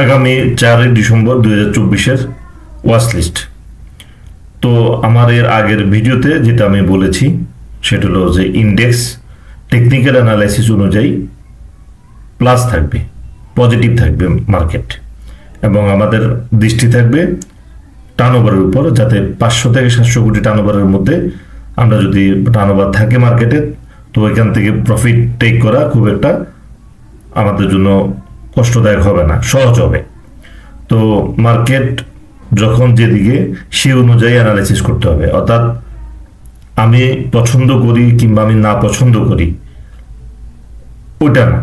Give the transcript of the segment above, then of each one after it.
আগামী চারই ডিসেম্বর দুই হাজার চব্বিশের ওয়াচ লিস্ট তো আমার এর আগের ভিডিওতে যেটা আমি বলেছি, সেটা হলো যে ইন্ডেক্স টেকনিক্যাল অ্যানালাইসিস অনুযায়ী প্লাস থাকবে পজিটিভ থাকবে মার্কেট এবং আমাদের দৃষ্টি থাকবে টার্নওভারের উপর, যাতে পাঁচশো থেকে সাতশো কোটি টার্নওভারের মধ্যে আমরা যদি টার্নওভার থাকে মার্কেটে তো ওইখান থেকে প্রফিট টেক করা খুব একটা আমাদের জন্য কষ্টদায়ক হবে না, সহজ হবে। তো মার্কেট যখন যেদিকে, সে অনুযায়ী অ্যানালাইসিস করতে হবে। অর্থাৎ আমি পছন্দ করি কিংবা আমি না পছন্দ করি, ওইটা না।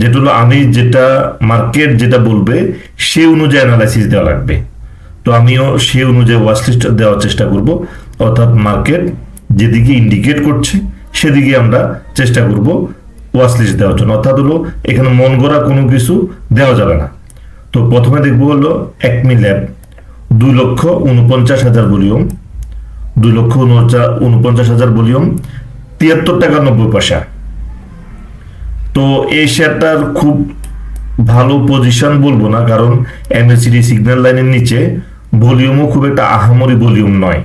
যেটা আমি যেটা মার্কেট যেটা বলবে, সে অনুযায়ী অ্যানালাইসিস দেওয়া লাগবে। তো আমিও সে অনুযায়ী ওয়াচ লিস্ট দেওয়ার চেষ্টা করব। অর্থাৎ মার্কেট যেদিকে ইন্ডিকেট করছে, সেদিকে আমরা চেষ্টা করব ওয়াচ লিস্ট জন্য অর্থাৎ হলো, এখানে মন গড়া কোনো কিছু দেওয়া যাবে না। তো প্রথমে দেখব হলো একমি ল্যাব দুই লক্ষ উনপঞ্চাশ হাজার ভলিউম, দুই লক্ষ উনপঞ্চাশ হাজার ভলিউম, তিয়াত্তর টাকা নব্বই পয়সা। তো এই শেয়ারটার খুব ভালো পজিশন বলব না, কারণ এমএসিডি সিগন্যাল লাইনের নিচে ভলিউমও খুব একটা আহামরি ভলিউম নয়।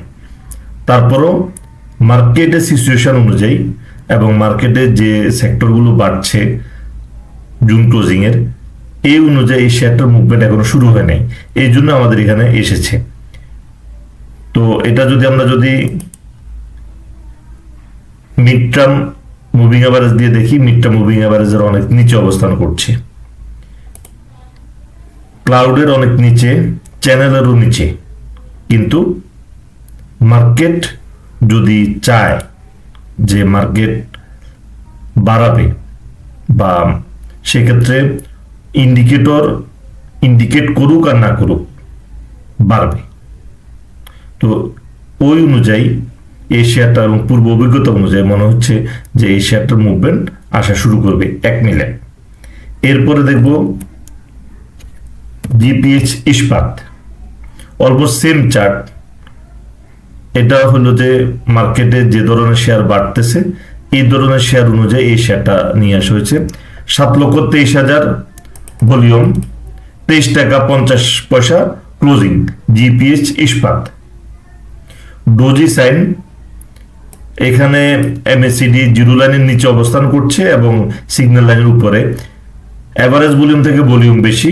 তারপরও মার্কেটের সিচুয়েশন অনুযায়ী এবং মার্কেটে যে সেক্টরগুলো বাড়ছে জুন ক্লোজিং এর, এই অনুযায়ী শেয়ারটার মুভমেন্ট এখনও শুরু হয় নাই এই জন্য আমাদের এখানে এসেছে। তো এটা যদি আমরা যদি মিড টার্ম মুভিং অ্যাভারেজ দিয়ে দেখি মিড টার্ম মুভিং অ্যাভারেজের অনেক নিচে অবস্থান করছে। ক্লাউডের অনেক নিচে চ্যানেলেরও নিচে। কিন্তু মার্কেট যদি চায় যে মার্কেট বাড়াবে বা সেক্ষেত্রে ইন্ডিকেটর ইন্ডিকেট করুক আর না করুক বাড়বে। তো ওই অনুযায়ী এই শেয়ারটা এবং পূর্ব অভিজ্ঞতা অনুযায়ী মনে হচ্ছে যে এই শেয়ারটার মুভমেন্ট আসা শুরু করবে এক মিলে। এরপরে দেখব জিপিএইচ ইস্পাত। অলমোস্ট সেম চার্ট এটা হলো যে মার্কেটে যে ধরনের শেয়ার বাড়তেছে, এই ধরনের শেয়ার অনুযায়ী এই শেয়ারটা নিয়ে আসা হয়েছে। সাত লক্ষ তেইশ হাজার ভলিউম, তেইশ টাকা পঞ্চাশ পয়সা closing GPH Ispat. Doji sign এখানে এমএসিডি জিরো লাইনের নিচে অবস্থান করছে এবং সিগন্যাল লাইনের উপরে। অ্যাভারেজ ভলিউম থেকে ভলিউম বেশি,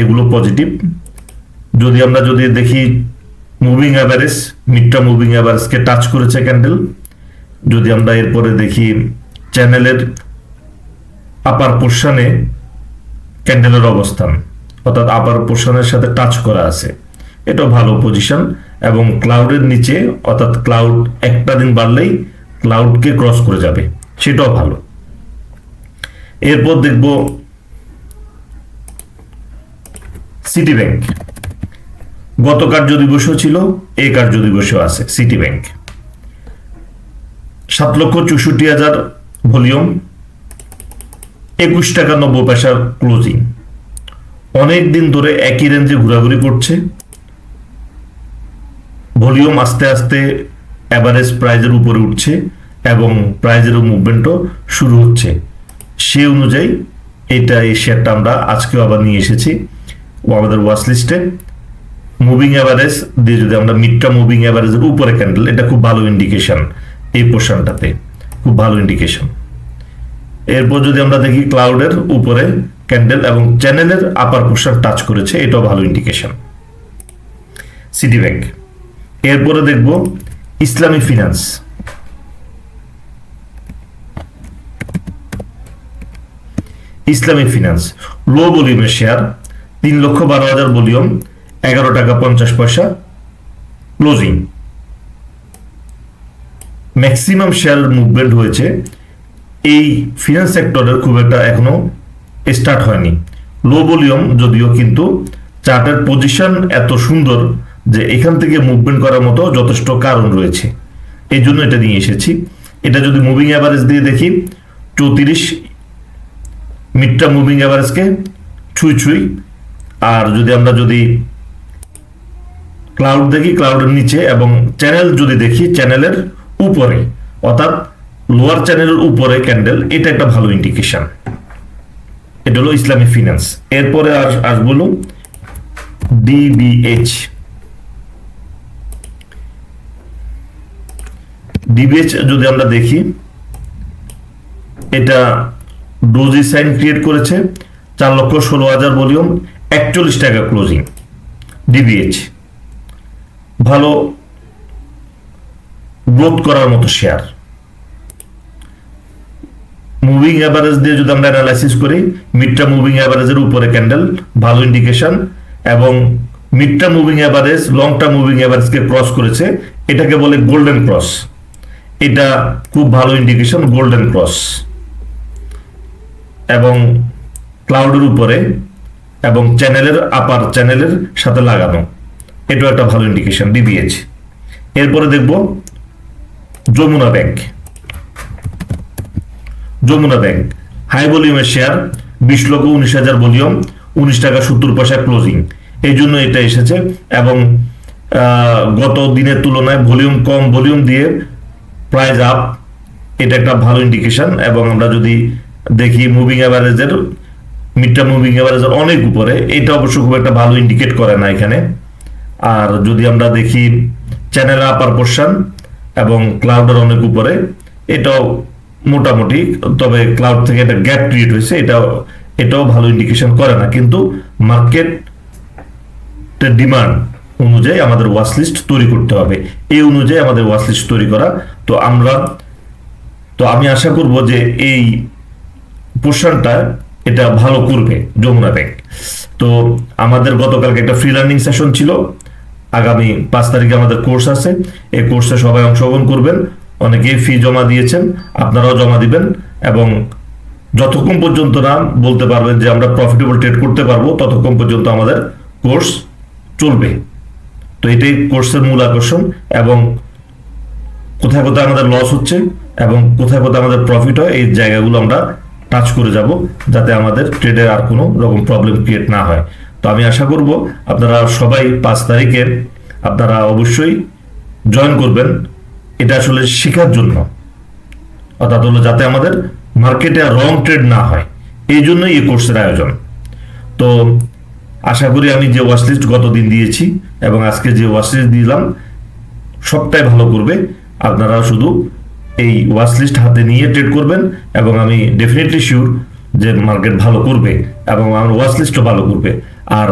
এগুলো পজিটিভ যদি আমরা যদি দেখি মুভিং অ্যাভারেজ মিডটা মুভিং অ্যাভারেজকে টাচ করেছে ক্যান্ডেল যদি আমরা এরপরে দেখি চ্যানেলের আপার পোর্শনে ক্যান্ডেলের অবস্থান, অর্থাৎ আপার পোর্শনের সাথে টাচ করা আছে। এটা ভালো পজিশন এবং ক্লাউডের নিচে, অর্থাৎ ক্লাউড একটা দিন বাড়লেই ক্লাউডকে ক্রস করে যাবে। সেটাও ভালো। এরপর দেখব সিটি ব্যাংক গত কার্য দিবসও ছিল, এই কার্য দিবসও আছে সিটি ব্যাংক সাত লক্ষ চৌষট্টি হাজার ভলিউম, একুশ টাকা নব্বই পয়সার ক্লোজিং। অনেক দিন ধরে একই রেঞ্জে ঘোরাঘুরি করছে। ভলিউম আস্তে আস্তে অ্যাভারেজ প্রাইজের উপরে উঠছে এবং প্রাইজের মুভমেন্টও শুরু হচ্ছে। সে অনুযায়ী এটা এই শেয়ারটা আমরা আজকেও আবার নিয়ে এসেছি আমাদের ওয়াচ লিস্টে মুভিং অ্যাভারেজ দিয়ে যদি আমরা মিডটা মুভিং অ্যাভারেজের উপরে ক্যান্ডেল এটা খুব ভালো ইন্ডিকেশন এই পোর্শনটাতে খুব ভালো ইন্ডিকেশন এরপর যদি আমরা দেখি ক্লাউডের উপরে ক্যান্ডেল এবং চ্যানেলের আপার পোর্শন টাচ করেছে, এটাও ভালো ইন্ডিকেশন সিটি ব্যাংক এরপরে দেখব ইসলামী ফিনান্স ইসলামী ফিনান্স লো ভলিউমের শেয়ার তিন লক্ষ বারো হাজার ভলিউম এগারো টাকা পঞ্চাশ পয়সা। ক্লোজিং ম্যাক্সিমাম শেয়ার মুভমেন্ট হয়েছে। এই ফিনান্স সেক্টরের খুব একটা এখনও স্টার্ট হয়নি। লো ভলিউম যদিও কিন্তু চার্টের পজিশন এত সুন্দর যে এখান থেকে মুভমেন্ট করার মতো যথেষ্ট কারণ রয়েছে। এই জন্য এটা নিয়ে এসেছি। এটা যদি মুভিং অ্যাভারেজ দিয়ে দেখি, চৌত্রিশ মিডটা মুভিং অ্যাভারেজকে ছুঁই ছুঁই। আর যদি আমরা যদি ক্লাউড দেখি ক্লাউডের নিচে এবং চ্যানেল যদি দেখি চ্যানেলের উপরে, অর্থাৎ লোয়ার চ্যানেলের উপরে ক্যান্ডেল এটা একটা ভালো ইন্ডিকেশন এটা হলো ইসলামিক ফিনান্স এরপরে আস আসব ডিবিএইচ ডিবিএইচ যদি আমরা দেখি, এটা ডোজি সাইন ক্রিয়েট করেছে, চার লক্ষ ষোলো হাজার ভলিউম, একচল্লিশ টাকা ক্লোজিং ডিবিএইচ ভালো গ্রোথ করার মতো শেয়ার। মুভিং অ্যাভারেজ দিয়ে যদি আমরা অ্যানালাইসিস করি মিডটা মুভিং অ্যাভারেজের উপরে ক্যান্ডেল ভালো ইন্ডিকেশন এবং মিডটা মুভিং অ্যাভারেজ লংটা মুভিং অ্যাভারেজকে ক্রস করেছে, এটাকে বলে গোল্ডেন ক্রস এটা খুব ভালো ইন্ডিকেশন গোল্ডেন ক্রস এবং ক্লাউডের উপরে, এবং চ্যানেলের আপার চ্যানেলের সাথে লাগানো। এটাও একটা ভালো ইন্ডিকেশন ডিবিএইচ এরপরে দেখব Jamuna bank Jamuna bank high ভলিউমের শেয়ার বিশ লক্ষ উনিশ হাজার ভলিউম উনিশ টাকা সত্তর পয়সা ক্লোজিং এই জন্য এটা এসেছে এবং গত দিনের তুলনায় ভলিউম কম ভলিউম দিয়ে প্রাইস আপ এটা একটা ভালো ইন্ডিকেশন এবং আমরা যদি দেখি মুভিং অ্যাভারেজের মিডটা মুভিং অ্যাভারেজের অনেক উপরে, এটা অবশ্য খুব একটা ভালো ইন্ডিকেট করে না এখানে। আর যদি আমরা দেখি চ্যানেল আপার পোর্শন এবং ক্লাউডের অনেক উপরে, এটাও মোটামুটি, তবে ক্লাউড থেকে একটা গ্যাপ ক্রিয়েট হয়েছে, এটাও এটাও ভালো ইন্ডিকেশন করে না। কিন্তু মার্কেট ডিমান্ড অনুযায়ী আমাদের ওয়াচ লিস্ট তৈরি করতে হবে। এই অনুযায়ী আমাদের ওয়াচ লিস্ট তৈরি করা। তো আমরা, তো আমি আশা করব যে এই পোর্শনটা এটা ভালো করবে যমুনা ব্যাংক তো আমাদের গতকালকে একটা ফ্রি লার্নিং সেশন ছিল। আগামী পাঁচ তারিখে আমাদের কোর্স আছে। এই কোর্সে সবাই অংশগ্রহণ করবেন। অনেকেই ফি জমা দিয়েছেন, আপনারাও জমা দিবেন এবং যতক্ষণ পর্যন্ত না বলতে পারবেন যে আমরা প্রফিটেবল ট্রেড করতে পারব, ততক্ষণ পর্যন্ত আমাদের কোর্স চলবে। তো এটাই কোর্সের মূল আকর্ষণ এবং কোথায় কোথায় আমাদের লস হচ্ছে এবং কোথায় কোথায় আমাদের প্রফিট হয়, এই জায়গাগুলো আমরা টাচ করে যাব যাতে আমাদের ট্রেডের আর কোনো রকম প্রবলেম ক্রিয়েট না হয়। তো আমি আশা করব আপনারা সবাই পাঁচ তারিখে আপনারা অবশ্যই জয়েন করবেন। এটা আসলে শেখার জন্য। অর্থাৎ হলো যাতে আমাদের মার্কেটে রং ট্রেড না হয়। এই জন্যই এই কোর্সের আয়োজন। তো আশা করি আমি যে ওয়াশলিস্ট গত দিন দিয়েছি এবং আজকে যে ওয়াচলিস্ট দিলাম, সবটাই ভালো করবে। আপনারা শুধু এই ওয়াচ লিস্ট হাতে নিয়ে ট্রেড করবেন এবং আমি ডেফিনেটলি শিওর যে মার্কেট ভালো করবে এবং আমার ওয়াচ লিস্টও ভালো করবে। আর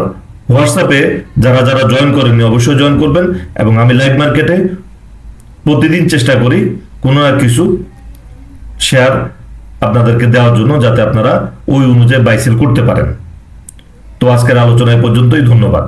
হোয়াটসঅ্যাপে যারা যারা জয়েন করেননি অবশ্যই জয়েন করবেন এবং আমি লাইভ মার্কেটে প্রতিদিন চেষ্টা করি কোনো না কিছু শেয়ার আপনাদেরকে দেওয়ার জন্য যাতে আপনারা ওই অনুযায়ী বাইসেল করতে পারেন। তো আজকের আলোচনা পর্যন্তই, ধন্যবাদ।